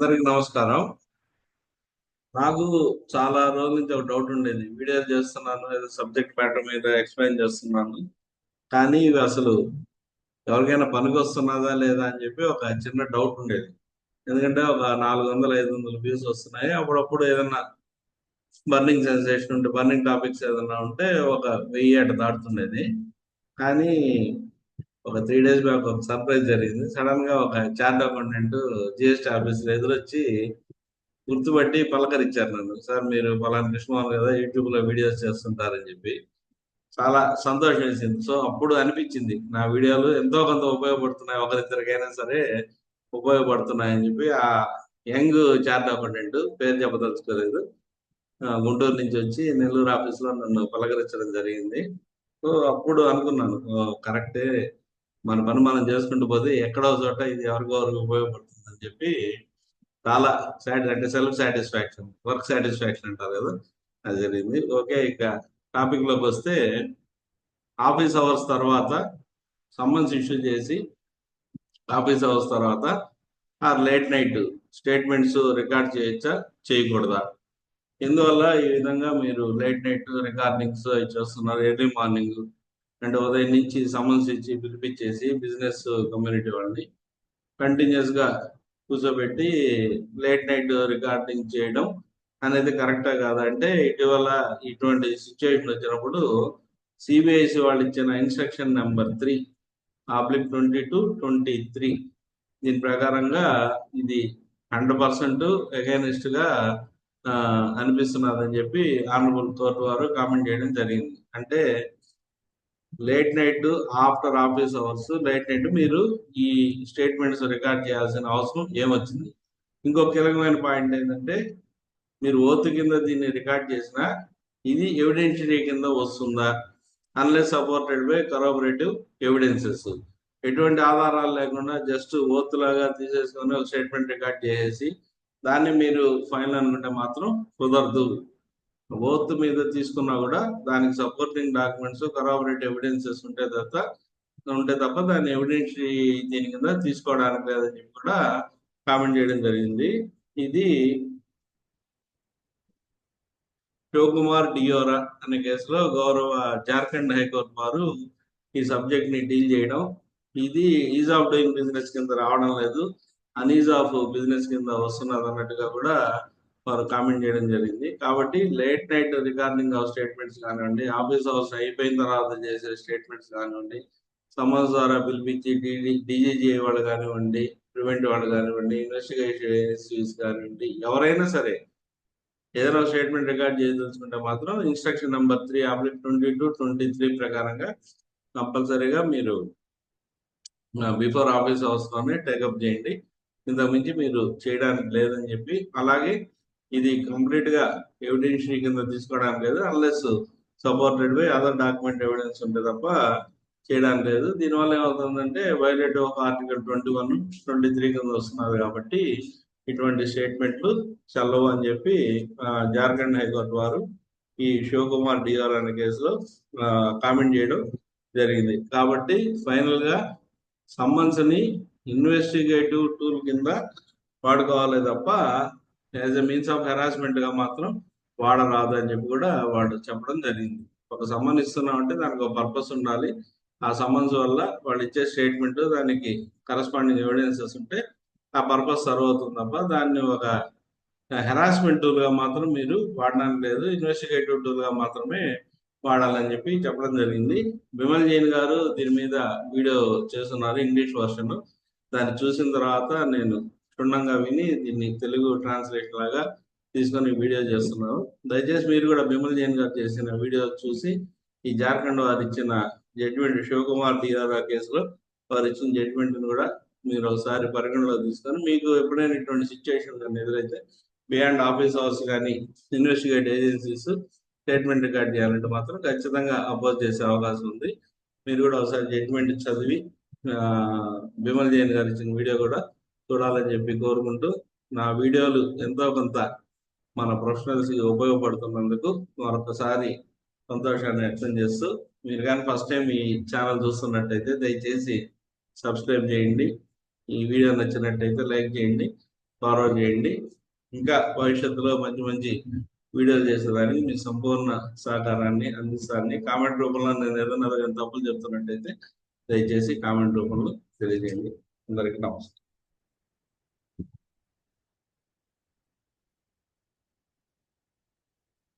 అందరికి నమస్కారం. నాకు చాలా రోజుల నుంచి ఒక డౌట్ ఉండేది. వీడియోలు చేస్తున్నాను ఏదో సబ్జెక్ట్ మ్యాటర్ మీద ఎక్స్ప్లెయిన్ చేస్తున్నాను. కానీ ఇవి అసలు ఎవరికైనా పనికి వస్తున్నదా లేదా అని చెప్పి ఒక చిన్న డౌట్ ఉండేది. ఎందుకంటే ఒక నాలుగు వందల ఐదు వందల వ్యూస్ వస్తున్నాయి. అప్పుడప్పుడు ఏదన్నా బర్నింగ్ సెన్సేషన్ ఉంటే బర్నింగ్ టాపిక్స్ ఏదన్నా ఉంటే ఒక వెయ్యి అట దాటుతుండేది. కానీ ఒక త్రీ డేస్ బ్యాక్ ఒక సర్ప్రైజ్ జరిగింది. సడన్గా ఒక చార్ట్ అకౌంటెంట్ జిఎస్టీ ఆఫీసర్ ఎదురొచ్చి గుర్తుపట్టి పలకరించారు నన్ను. సార్ మీరు పలానా కృష్ణమోహన్ కదా యూట్యూబ్లో వీడియోస్ చేస్తుంటారని చెప్పి. చాలా సంతోషం వేసింది. సో అప్పుడు అనిపించింది నా వీడియోలు ఎంతో కొంత ఉపయోగపడుతున్నాయి. ఒకరిద్దరికైనా సరే ఉపయోగపడుతున్నాయని చెప్పి ఆ యంగ్ చార్ట్ అకౌంటెంట్ పేరు చెప్పదలుచుకోలేదు. గుంటూరు నుంచి వచ్చి నెల్లూరు ఆఫీస్లో నన్ను పలకరించడం జరిగింది. సో అప్పుడు అనుకున్నాను కరెక్టే మన పని మనం చేసుకుంటూ పోతే ఎక్కడో చోట ఇది ఎవరికో వరకు ఉపయోగపడుతుంది అని చెప్పి చాలా సాటి అంటే సెల్ఫ్ సాటిస్ఫాక్షన్ వర్క్ సాటిస్ఫాక్షన్ అంటారు కదా అది జరిగింది. ఓకే ఇక టాపిక్లోకి వస్తే ఆఫీస్ అవర్స్ తర్వాత సమ్మన్స్ ఇష్యూ చేసి ఆఫీస్ అవర్స్ తర్వాత ఆ లేట్ నైట్ స్టేట్మెంట్స్ రికార్డ్ చేయొచ్చా? చేయకూడదా? ఇందువల్ల ఈ విధంగా మీరు లేట్ నైట్ రికార్డింగ్స్ చేస్తున్నారు? ఎర్లీ మార్నింగ్ అంటే ఉదయం నుంచి సమన్స్ ఇచ్చి పిలిపించేసి బిజినెస్ కమ్యూనిటీ వాళ్ళని కంటిన్యూస్గా కూర్చోబెట్టి లేట్ నైట్ రికార్డింగ్ చేయడం అనేది కరెక్టా కాదంటే అంటే ఇటీవల ఇటువంటి సిచ్యువేషన్ వచ్చినప్పుడు సిబిఐసి వాళ్ళు ఇచ్చిన instruction number three oblique twenty two twenty three దీని ప్రకారంగా ఇది హండ్రెడ్ పర్సెంట్ అగైనిస్ట్గా అనిపిస్తున్నదని చెప్పి ఆనరబుల్ కోర్టు వారు కామెంట్ చేయడం జరిగింది. అంటే late night after office hours late night మీరు ఈ స్టేట్మెంట్స్ రికార్డ్ చేయాల్సిన అవసరం ఏమొచ్చింది? ఇంకో కీలకమైన పాయింట్ ఏంటంటే మీరు ఓత్ కింద దీన్ని రికార్డ్ చేసినా ఇది ఎవిడెన్షియరీ కింద వస్తుందా? Unless supported by corroborative evidences ఎటువంటి ఆధారాలు లేకుండా జస్ట్ ఓత్ లాగా తీసేసుకొని ఒక స్టేట్మెంట్ రికార్డ్ చేసేసి దాన్ని మీరు ఫైనల్ అనుకుంటే మాత్రం కుదరదు. ఓత్ మీద తీసుకున్నా కూడా దానికి సపోర్టింగ్ డాక్యుమెంట్స్ కరాబరేట్ ఎవిడెన్సెస్ ఉంటే తప్ప ఉంటే తప్ప దాన్ని ఎవిడెన్స్ దీని కింద తీసుకోవడానికి లేదని చెప్పి కూడా కామెంట్ చేయడం జరిగింది. ఇది శివకుమార్ డియోరా అనే కేసులో గౌరవ జార్ఖండ్ హైకోర్టు వారు ఈ సబ్జెక్ట్ని డీల్ చేయడం. ఇది ఈజ్ ఆఫ్ డూయింగ్ బిజినెస్ కింద రావడం లేదు. అన్ఈజ్ ఆఫ్ బిజినెస్ కింద వస్తున్నది అన్నట్టుగా కూడా వారు కామెంట్ చేయడం జరిగింది. కాబట్టి late night recording of statements కానివ్వండి ఆఫీస్ అవర్స్ అయిపోయిన తర్వాత చేసే స్టేట్మెంట్స్ కానివ్వండి సమాజ్ ద్వారా పిలిపించి డీజీజీ వాళ్ళు కానివ్వండి ప్రివెంట్ వాళ్ళు కానివ్వండి ఇన్వెస్టిగేషన్ ఏజెన్సీస్ కానివ్వండి ఎవరైనా సరే ఏదైనా స్టేట్మెంట్ రికార్డ్ చేయదలుచుకుంటే మాత్రం instruction number three oblique twenty two twenty three ప్రకారంగా కంపల్సరీగా మీరు బిఫోర్ ఆఫీస్ అవర్స్లోనే టేకప్ చేయండి. ఇంతకు మించి మీరు చేయడానికి లేదని చెప్పి అలాగే ఇది కంప్లీట్గా ఎవిడెన్షియరీ కింద తీసుకోవడానికి లేదు unless supported by other document evidence ఉంటే తప్ప చేయడానికి లేదు. దీనివల్ల ఏమవుతుందంటే violate of article twenty one twenty three కింద వస్తున్నారు కాబట్టి ఇటువంటి స్టేట్మెంట్లు చల్లవు అని చెప్పి జార్ఖండ్ హైకోర్టు వారు ఈ శివకుమార్ డిఆర్ అనే కేసులో కామెంట్ చేయడం జరిగింది. కాబట్టి ఫైనల్గా సమ్మన్స్ని ఇన్వెస్టిగేటివ్ టూల్ కింద వాడుకోవాలి తప్ప యాజ్ ఎ మీన్స్ ఆఫ్ హెరాస్మెంట్గా మాత్రం వాడరాదు అని చెప్పి కూడా వాడు చెప్పడం జరిగింది. ఒక సమ్మన్ ఇస్తున్నాం అంటే దానికి ఒక పర్పస్ ఉండాలి. ఆ సమ్మన్స్ వల్ల వాళ్ళు ఇచ్చే స్టేట్మెంట్ దానికి కరస్పాండింగ్ ఎవిడెన్సెస్ ఉంటే ఆ పర్పస్ సర్వ్ అవుతుంది తప్ప దాన్ని ఒక హెరాస్మెంట్ టూల్గా మాత్రం మీరు వాడడానికి లేదు. ఇన్వెస్టిగేటివ్ టూల్గా మాత్రమే వాడాలని చెప్పి చెప్పడం జరిగింది. విమల్ జైన్ గారు దీని మీద వీడియో చేస్తున్నారు. ఇంగ్లీష్ వర్షన్ దాన్ని చూసిన తర్వాత నేను క్షుణ్ణంగా విని దీన్ని తెలుగు ట్రాన్స్లేషన్ లాగా తీసుకొని వీడియో చేస్తున్నారు దయచేసి మీరు కూడా బిమల్ జైన్ గారు చేసిన వీడియో చూసి ఈ జార్ఖండ్ వారు ఇచ్చిన జడ్జిమెంట్ శివకుమార్ డిఆర్ కేసులో వారు ఇచ్చిన జడ్జిమెంట్ని కూడా మీరు ఒకసారి పరిగణలో తీసుకొని మీకు ఎప్పుడైనా ఇటువంటి సిచ్యువేషన్ కానీ ఎదురైతే బియాండ్ ఆఫీస్ అవర్స్ కానీ ఇన్వెస్టిగేట్ ఏజెన్సీస్ స్టేట్మెంట్ రికార్డ్ చేయాలంటే మాత్రం ఖచ్చితంగా అపోజ్ చేసే అవకాశం ఉంది. మీరు కూడా ఒకసారి జడ్జిమెంట్ చదివి ఆ, బిమల్ జైన్ గారు ఇచ్చిన వీడియో కూడా చూడాలని చెప్పి కోరుకుంటూ నా వీడియోలు ఎంతో కొంత మన ప్రొఫెషనల్స్కి ఉపయోగపడుతున్నందుకు మరొకసారి సంతోషాన్ని వ్యక్తం చేస్తూ మీరు కానీ ఫస్ట్ టైం ఈ ఛానల్ చూస్తున్నట్టయితే దయచేసి సబ్స్క్రైబ్ చేయండి. ఈ వీడియో నచ్చినట్టయితే లైక్ చేయండి ఫార్వర్డ్ చేయండి. ఇంకా భవిష్యత్తులో మంచి మంచి వీడియోలు చేసేదానికి మీ సంపూర్ణ సహకారాన్ని అందిస్తారని కామెంట్ రూపంలో నేను ఏదైనా ఏదైనా తప్పులు చెప్తున్నట్టయితే దయచేసి కామెంట్ రూపంలో తెలియజేయండి. అందరికీ నమస్కారం.